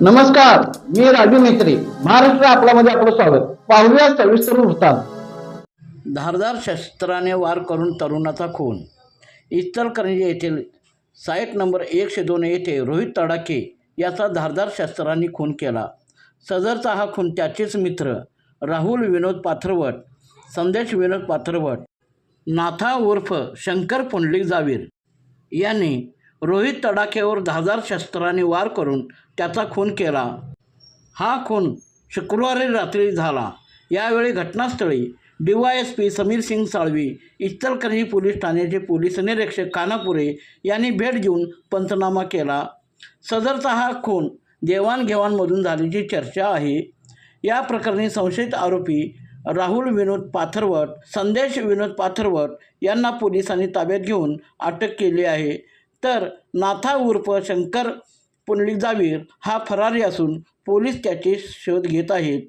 नमस्कार मी राजू मेत्री महाराष्ट्र आपल्यामध्ये आपलं स्वागत. पाहूया सविस्तर वृत्तांत. धारदार शस्त्राने वार करून तरुणाचा खून. इचलकरंजी येथील साईट नंबर एकशे दोन येथे रोहित तडाखे याचा धारदार शस्त्रांनी खून केला. सदरचा हा खून त्याचेच मित्र राहुल विनोद पाथरवट संदेश विनोद पाथरवट नाथा उर्फ शंकर पुंडलिक जावीर यांनी रोहित तडाखेवर हजार शस्त्राने वार करून त्याचा खून केला. हा खून शुक्रवारी रात्री झाला. यावेळी घटनास्थळी D Y S P Samir Singh Salvi Ichalkaranji police ठाण्याचे पोलीस निरीक्षक कानापुरे यांनी भेट घेऊन पंचनामा केला. सदरचा हा खून देवाणघेवाणमधून झाल्याची चर्चा आहे. या प्रकरणी संशयित आरोपी राहुल विनोद पाथरवट संदेश विनोद पाथरवट यांना पोलिसांनी ताब्यात घेऊन अटक केली आहे. तर नाथा उर्फ शंकर पुंडलिक जावीर हा फरारी असून पोलीस त्याचे शोध घेत आहेत.